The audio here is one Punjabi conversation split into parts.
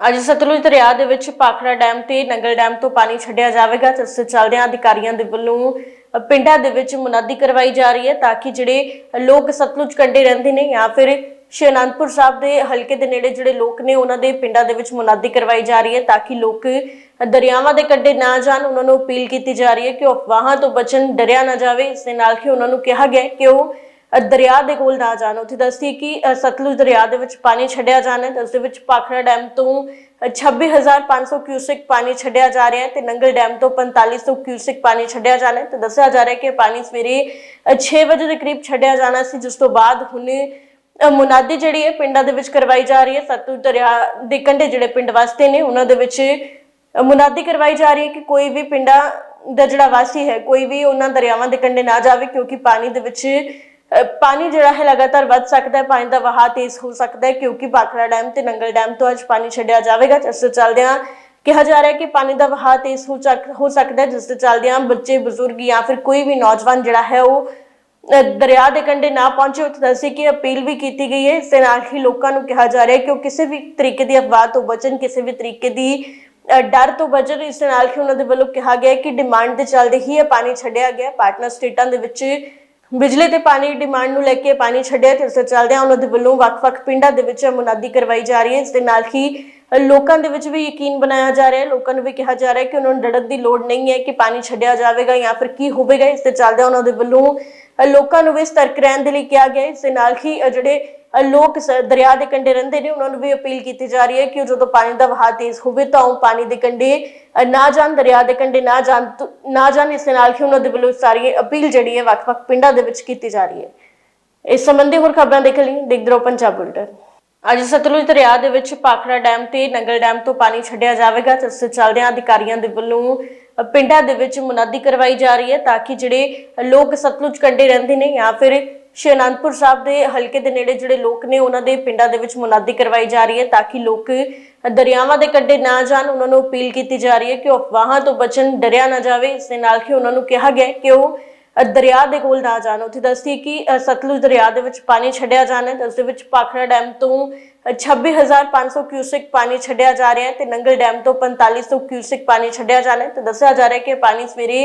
ਅੱਜ ਸਤਲੁਜ ਦਰਿਆ ਦੇ ਵਿੱਚ ਪਾਖੜਾ ਡੈਮ ਤੇ ਨੰਗਲ ਡੈਮ ਤੋਂ ਪਾਣੀ ਛੱਡਿਆ ਜਾਵੇਗਾ, ਜਿਸ ਦੇ ਚੱਲਦਿਆਂ ਅਧਿਕਾਰੀਆਂ ਦੇ ਵੱਲੋਂ ਪਿੰਡਾਂ ਦੇ ਵਿੱਚ ਮੁਨਾਦੀ ਕਰਵਾਈ ਜਾ ਰਹੀ ਹੈ ਤਾਂ ਕਿ ਜਿਹੜੇ ਲੋਕ ਸਤਲੁਜ ਕੰਢੇ ਰਹਿੰਦੇ ਨੇ ਜਾਂ ਫਿਰ ਸ਼੍ਰੀ ਅਨੰਦਪੁਰ ਸਾਹਿਬ ਦੇ ਹਲਕੇ ਦੇ ਨੇੜੇ ਜਿਹੜੇ ਲੋਕ ਨੇ, ਉਹਨਾਂ ਦੇ ਪਿੰਡਾਂ ਦੇ ਵਿੱਚ ਮੁਨਾਦੀ ਕਰਵਾਈ ਜਾ ਰਹੀ ਹੈ ਤਾਂ ਕਿ ਲੋਕ ਦਰਿਆਵਾਂ ਦੇ ਕੰਢੇ ਨਾ ਜਾਣ, ਉਹਨਾਂ ਨੂੰ ਅਪੀਲ ਕੀਤੀ ਜਾ ਰਹੀ ਹੈ ਕਿ ਉਹ ਅਫਵਾਹਾਂ ਤੋਂ ਬਚਣ, ਡਰਿਆ ਨਾ ਜਾਵੇ। ਇਸ ਦੇ ਨਾਲ ਕਿ ਉਹਨਾਂ ਨੂੰ ਕਿਹਾ ਗਿਆ ਕਿ ਉਹ ਦਰਿਆ ਦੇ ਕੋਲ ਨਾ ਜਾਣ। ਉੱਥੇ ਦੱਸਦੀ ਕਿ ਸਤਲੁਜ ਦਰਿਆ ਦੇ ਵਿੱਚ ਪਾਣੀ ਛੱਡਿਆ ਜਾਣਾ ਹੈ ਉਸ ਦੇ ਵਿੱਚ ਪਾਖੜਾ ਡੈਮ ਤੋਂ ਅ, 26500 ਕਿਊਸਿਕ ਪਾਣੀ ਛੱਡਿਆ ਜਾ ਰਿਹਾ ਹੈ ਤੇ ਨੰਗਲ ਡੈਮ ਤੋਂ 4500 ਕਿਊਸਿਕ ਪਾਣੀ ਛੱਡਿਆ ਜਾਣਾ ਹੈ। ਤੇ ਦੱਸਿਆ ਜਾ ਰਿਹਾ ਹੈ ਕਿ ਪਾਣੀ ਸਵੇਰੇ 6 ਵਜੇ ਦੇ ਕਰੀਬ ਛੱਡਿਆ ਜਾਣਾ ਸੀ ਜਿਸ ਤੋਂ ਬਾਅਦ ਹੁਣ ਮੁਨਾਦੀ ਜਿਹੜੀ ਹੈ ਪਿੰਡਾਂ ਦੇ ਵਿੱਚ ਕਰਵਾਈ ਜਾ ਰਹੀ ਹੈ। ਸਤਲੁਜ ਦਰਿਆ ਦੇ ਕੰਢੇ ਜਿਹੜੇ ਪਿੰਡ ਵਾਸਤੇ ਨੇ ਉਹਨਾਂ ਦੇ ਵਿੱਚ ਮੁਨਾਦੀ ਕਰਵਾਈ ਜਾ ਰਹੀ ਹੈ ਕਿ ਕੋਈ ਵੀ ਪਿੰਡਾਂ ਦਾ ਜਿਹੜਾ ਵਾਸੀ ਹੈ ਕੋਈ ਵੀ ਉਹਨਾਂ ਦਰਿਆਵਾਂ ਦੇ ਕੰਢੇ ਨਾ ਜਾਵੇ ਕਿਉਂਕਿ ਪਾਣੀ ਦੇ ਵਿੱਚ ਪਾਣੀ ਜਿਹੜਾ ਹੈ ਲਗਾਤਾਰ ਵੱਧ ਸਕਦਾ ਹੈ, ਪਾਣੀ ਦਾ ਵਹਾਅ ਤੇਜ਼ ਹੋ ਸਕਦਾ ਹੈ ਕਿਉਂਕਿ ਬਾਖੜਾ ਡੈਮ ਤੇ ਨੰਗਲ ਡੈਮ ਤੋਂ ਅੱਜ ਪਾਣੀ ਛੱਡਿਆ ਜਾਵੇਗਾ, ਜਿਸ ਦੇ ਚੱਲਦਿਆਂ ਕਿਹਾ ਜਾ ਰਿਹਾ ਹੈ ਕਿ ਪਾਣੀ ਦਾ ਵਹਾਅ ਤੇਜ਼ ਹੋ ਚੱਕ- ਹੋ ਸਕਦਾ ਹੈ, ਜਿਸ ਦੇ ਚੱਲਦਿਆਂ ਬੱਚੇ, ਬਜ਼ੁਰਗ ਜਾਂ ਫਿਰ ਕੋਈ ਵੀ ਨੌਜਵਾਨ ਜਿਹੜਾ ਹੈ ਉਹ ਦਰਿਆ ਦੇ ਕੰਢੇ ਨਾ ਪਹੁੰਚੇ। ਉੱਥੇ ਦੱਸੇ ਕਿ ਅਪੀਲ ਵੀ ਕੀਤੀ ਗਈ ਹੈ। ਇਸ ਦੇ ਨਾਲ ਹੀ ਲੋਕਾਂ ਨੂੰ ਕਿਹਾ ਜਾ ਰਿਹਾ ਹੈ ਕਿ ਉਹ ਕਿਸੇ ਵੀ ਤਰੀਕੇ ਦੀ ਅਫਵਾਹ ਤੋਂ ਬਚਣ, ਕਿਸੇ ਵੀ ਤਰੀਕੇ ਦੀ ਡਰ ਤੋਂ ਬਚਣ। ਇਸ ਦੇ ਨਾਲ ਹੀ ਉਹਨਾਂ ਦੇ ਵੱਲੋਂ ਕਿਹਾ ਗਿਆ ਕਿ ਡਿਮਾਂਡ ਦੇ ਚੱਲਦੇ ਹੀ ਇਹ ਪਾਣੀ ਛੱਡਿਆ ਗਿਆ ਪਾਰਟਨਰ ਸਟੇਟਾਂ ਦੇ ਵਿੱਚ ਬਿਜਲੀ ਤੇ ਪਾਣੀ ਡਿਮਾਂਡ ਨੂੰ ਲੈ ਕੇ ਪਾਣੀ ਛੱਡਿਆ ਤੇ ਇਸ ਦੇ ਚੱਲਦਿਆਂ ਉਹਨਾਂ ਦੇ ਵੱਲੋਂ ਵੱਖ-ਵੱਖ ਪਿੰਡਾਂ ਦੇ ਵਿੱਚ ਮੁਨਾਦੀ ਕਰਵਾਈ ਜਾ ਰਹੀ ਹੈ ਇਸ ਦੇ ਨਾਲ ਹੀ ਲੋਕਾਂ ਦੇ ਵਿੱਚ ਵੀ ਯਕੀਨ ਬਣਾਇਆ ਜਾ ਰਿਹਾ ਹੈ, ਲੋਕਾਂ ਨੂੰ ਵੀ ਕਿਹਾ ਜਾ ਰਿਹਾ ਹੈ ਕਿ ਉਹਨਾਂ ਨੂੰ ਡਰਨ ਦੀ ਲੋੜ ਨਹੀਂ ਹੈ ਕਿ ਪਾਣੀ ਛੱਡਿਆ ਜਾਵੇਗਾ ਜਾਂ ਫਿਰ ਕੀ ਹੋਵੇਗਾ, ਇਸ ਦੇ ਚੱਲਦਿਆਂ ਉਹਨਾਂ ਦੇ ਵੱਲੋਂ ਲੋਕਾਂ ਨੂੰ ਵੀ ਸਤਰਕ ਰਹਿਣ ਦੇ ਲਈ ਕਿਹਾ ਗਿਆ ਇਸ ਦੇ ਨਾਲ ਹੀ ਜਿਹੜੇ ਲੋਕ ਸ- ਦਰਿਆ ਦੇ ਕੰਢੇ ਰਹਿੰਦੇ ਨੇ, ਉਹਨਾਂ ਨੂੰ ਵੀ ਅਪੀਲ ਕੀਤੀ ਜਾ ਰਹੀ ਹੈ ਕਿ ਉਹ ਜਦੋਂ ਪਾਣੀ ਦਾ ਵਹਾਅ ਤੇਜ਼ ਹੋਵੇ ਤਾਂ ਉਹ ਪਾਣੀ ਦੇ ਕੰਢੇ ਨਾ ਜਾਣ, ਦਰਿਆ ਦੇ ਕੰਢੇ ਨਾ ਜਾਣ ਨਾ ਜਾਣ, ਇਸ ਦੇ ਨਾਲ ਹੀ ਉਹਨਾਂ ਦੇ ਵੱਲੋਂ ਸਾਰੀ ਅਪੀਲ ਜਿਹੜੀ ਹੈ ਵੱਖ-ਵੱਖ ਪਿੰਡਾਂ ਦੇ ਵਿੱਚ ਕੀਤੀ ਜਾ ਰਹੀ ਹੈ। ਇਸ ਸੰਬੰਧੀ ਹੋਰ ਖਬਰਾਂ ਦੇਖ ਲਈ, ਦੇਖਦੇ ਰਹੋ ਪੰਜਾਬ ਬੁਲਟਨ। ਅੱਜ ਸਤਲੁਜ ਦਰਿਆ ਦੇ ਵਿੱਚ ਪਾਖੜਾ ਡੈਮ ਤੇ ਨੰਗਲ ਡੈਮ ਤੋਂ ਪਾਣੀ ਛੱਡਿਆ ਜਾਵੇਗਾ, ਜਿਸ ਦੇ ਚੱਲਦਿਆਂ ਅਧਿਕਾਰੀਆਂ ਦੇ ਵੱਲੋਂ ਪਿੰਡਾਂ ਦੇ ਵਿੱਚ ਮੁਨਾਦੀ ਕਰਵਾਈ ਜਾ ਰਹੀ ਹੈ ਤਾਂ ਕਿ ਜਿਹੜੇ ਲੋਕ ਸਤਲੁਜ ਕੰਢੇ ਰਹਿੰਦੇ ਨੇ ਜਾਂ ਫਿਰ ਸ਼੍ਰੀ ਅਨੰਦਪੁਰ ਸਾਹਿਬ ਦੇ ਹਲਕੇ ਦੇ ਨੇੜੇ ਜਿਹੜੇ ਲੋਕ ਨੇ, ਉਹਨਾਂ ਦੇ ਪਿੰਡਾਂ ਦੇ ਵਿੱਚ ਮੁਨਾਦੀ ਕਰਵਾਈ ਜਾ ਰਹੀ ਹੈ ਤਾਂ ਕਿ ਲੋਕ ਦਰਿਆਵਾਂ ਦੇ ਕੰਢੇ ਨਾ ਜਾਣ, ਉਹਨਾਂ ਨੂੰ ਅਪੀਲ ਕੀਤੀ ਜਾ ਰਹੀ ਹੈ ਕਿ ਉਹ ਅਫਵਾਹਾਂ ਤੋਂ ਬਚਣ, ਡਰਿਆ ਨਾ ਜਾਵੇ। ਇਸ ਦੇ ਨਾਲ ਕਿ ਉਹਨਾਂ ਨੂੰ ਕਿਹਾ ਗਿਆ ਕਿ ਉਹ ਦਰਿਆ ਦੇ ਕੋਲ ਨਾ ਜਾਣ। ਉੱਥੇ ਦੱਸਦੀ ਕਿ ਸਤਲੁਜ ਦਰਿਆ ਦੇ ਵਿੱਚ ਪਾਣੀ ਛੱਡਿਆ ਜਾਣਾ ਹੈ ਤੇ ਉਸ ਦੇ ਵਿੱਚ ਪਾਖੜਾ ਡੈਮ ਤੋਂ 26500 ਕਿਊਸਿਕ ਪਾਣੀ ਛੱਡਿਆ ਜਾ ਰਿਹਾ ਹੈ ਤੇ ਨੰਗਲ ਡੈਮ ਤੋਂ 4500 ਕਿਊਸਿਕ ਪਾਣੀ ਛੱਡਿਆ ਜਾਣਾ ਹੈ ਤੇ ਦੱਸਿਆ ਜਾ ਰਿਹਾ ਹੈ ਕਿ ਪਾਣੀ ਸਵੇਰੇ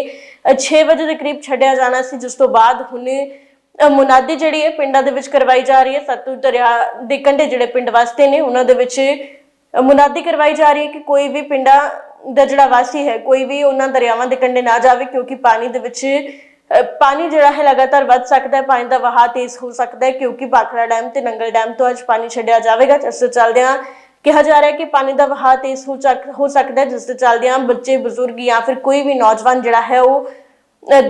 6 ਵਜੇ ਦੇ ਕਰੀਬ ਛੱਡਿਆ ਜਾਣਾ ਸੀ, ਜਿਸ ਤੋਂ ਬਾਅਦ ਹੁਣ ਮੁਨਾਦੀ ਜਿਹੜੀ ਹੈ ਪਿੰਡਾਂ ਦੇ ਵਿੱਚ ਕਰਵਾਈ ਜਾ ਰਹੀ ਹੈ। ਸਤਲੁਜ ਦਰਿਆ ਦੇ ਕੰਢੇ ਜਿਹੜੇ ਪਿੰਡ ਵਾਸਤੇ ਨੇ, ਉਹਨਾਂ ਦੇ ਵਿੱਚ ਮੁਨਾਦੀ ਕਰਵਾਈ ਜਾ ਰਹੀ ਹੈ ਕਿ ਕੋਈ ਵੀ ਪਿੰਡਾਂ ਦਾ ਜਿਹੜਾ ਵਾਸੀ ਹੈ, ਕੋਈ ਵੀ ਉਹਨਾਂ ਦਰਿਆਵਾਂ ਦੇ ਕੰਢੇ ਨਾ ਜਾਵੇ ਕਿਉਂਕਿ ਪਾਣੀ ਦੇ ਵਿੱਚ ਪਾਣੀ ਜਿਹੜਾ ਹੈ ਲਗਾਤਾਰ ਵੱਧ ਸਕਦਾ ਹੈ, ਪਾਣੀ ਦਾ ਵਹਾਅ ਤੇਜ਼ ਹੋ ਸਕਦਾ ਹੈ ਕਿਉਂਕਿ ਬਾਖੜਾ ਡੈਮ ਤੇ ਨੰਗਲ ਡੈਮ ਤੋਂ ਅੱਜ ਪਾਣੀ ਛੱਡਿਆ ਜਾਵੇਗਾ, ਜਿਸ ਦੇ ਚੱਲਦਿਆਂ ਕਿਹਾ ਜਾ ਰਿਹਾ ਹੈ ਕਿ ਪਾਣੀ ਦਾ ਵਹਾਅ ਤੇਜ਼ ਹੋ ਚੱਕ- ਹੋ ਸਕਦਾ ਹੈ, ਜਿਸ ਦੇ ਚੱਲਦਿਆਂ ਬੱਚੇ, ਬਜ਼ੁਰਗ ਜਾਂ ਫਿਰ ਕੋਈ ਵੀ ਨੌਜਵਾਨ ਜਿਹੜਾ ਹੈ ਉਹ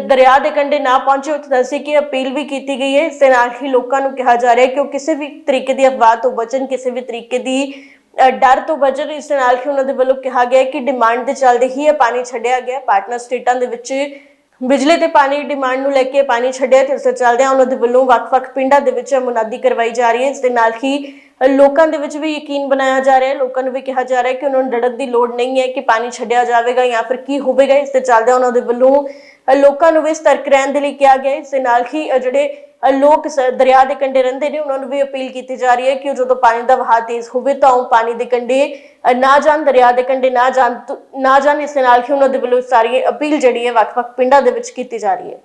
ਦਰਿਆ ਦੇ ਕੰਢੇ ਨਾ ਪਹੁੰਚੇ। ਉੱਥੇ ਦੱਸੀ ਕਿ ਅਪੀਲ ਵੀ ਕੀਤੀ ਗਈ ਹੈ। ਇਸ ਦੇ ਨਾਲ ਹੀ ਲੋਕਾਂ ਨੂੰ ਕਿਹਾ ਜਾ ਰਿਹਾ ਹੈ ਕਿ ਉਹ ਕਿਸੇ ਵੀ ਤਰੀਕੇ ਦੀ ਅਫਵਾਹ ਤੋਂ ਬਚਣ, ਕਿਸੇ ਵੀ ਤਰੀਕੇ ਦੀ ਡਰ ਤੋਂ ਬਚਣ। ਇਸ ਦੇ ਨਾਲ ਹੀ ਉਹਨਾਂ ਦੇ ਵੱਲੋਂ ਕਿਹਾ ਗਿਆ ਕਿ ਡਿਮਾਂਡ ਦੇ ਚੱਲਦੇ ਹੀ ਇਹ ਪਾਣੀ ਛੱਡਿਆ ਗਿਆ ਪਾਰਟਨਰ ਸਟੇਟਾਂ ਦੇ ਵਿੱਚ ਬਿਜਲੀ ਤੇ ਪਾਣੀ ਦੀ ਡਿਮਾਂਡ ਨੂੰ ਲੈ ਕੇ ਪਾਣੀ ਛੱਡਿਆ ਤੇ ਇਸ ਦੇ ਚੱਲਦਿਆਂ ਉਹਨਾਂ ਦੇ ਵੱਲੋਂ ਵੱਖ-ਵੱਖ ਪਿੰਡਾਂ ਦੇ ਵਿੱਚ ਮੁਨਾਦੀ ਕਰਵਾਈ ਜਾ ਰਹੀ ਹੈ ਇਸ ਦੇ ਨਾਲ ਹੀ ਲੋਕਾਂ ਦੇ ਵਿੱਚ ਵੀ ਯਕੀਨ ਬਣਾਇਆ ਜਾ ਰਿਹਾ ਹੈ, ਲੋਕਾਂ ਨੂੰ ਵੀ ਕਿਹਾ ਜਾ ਰਿਹਾ ਹੈ ਕਿ ਉਹਨਾਂ ਨੂੰ ਡਰਨ ਦੀ ਲੋੜ ਨਹੀਂ ਹੈ ਕਿ ਪਾਣੀ ਛੱਡਿਆ ਜਾਵੇਗਾ ਜਾਂ ਫਿਰ ਕੀ ਹੋਵੇਗਾ। ਇਸ ਦੇ ਚੱਲਦਿਆਂ ਉਹਨਾਂ ਦੇ ਵੱਲੋਂ ਲੋਕਾਂ ਨੂੰ ਵੀ ਸਤਰਕ ਰਹਿਣ ਦੇ ਲਈ ਕਿਹਾ ਗਿਆ ਇਸ ਦੇ ਨਾਲ ਹੀ ਜਿਹੜੇ ਲੋਕ ਦਰਿਆ ਦੇ ਕੰਢੇ ਰਹਿੰਦੇ ਨੇ, ਉਹਨਾਂ ਨੂੰ ਵੀ ਅਪੀਲ ਕੀਤੀ ਜਾ ਰਹੀ ਹੈ ਕਿ ਉਹ ਜਦੋਂ ਪਾਣੀ ਦਾ ਵਹਾਅ ਤੇਜ਼ ਹੋਵੇ ਤਾਂ ਉਹ ਪਾਣੀ ਦੇ ਕੰਢੇ ਨਾ ਜਾਣ, ਦਰਿਆ ਦੇ ਕੰਢੇ ਨਾ ਜਾਣ ਨਾ ਜਾਣ। ਇਸ ਦੇ ਨਾਲ ਹੀ ਉਹਨਾਂ ਦੇ ਵੱਲੋਂ ਸਾਰੀ ਅਪੀਲ ਜਿਹੜੀ ਹੈ ਵੱਖ-ਵੱਖ ਪਿੰਡਾਂ ਦੇ ਵਿੱਚ ਕੀਤੀ ਜਾ ਰਹੀ ਹੈ।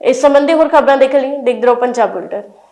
ਇਸ ਸੰਬੰਧੀ ਹੋਰ ਖਬਰਾਂ ਦੇਖਣ ਲਈ ਦੇਖਦੇ ਰਹੋ ਪੰਜਾਬ ਬੁਲਟਨ।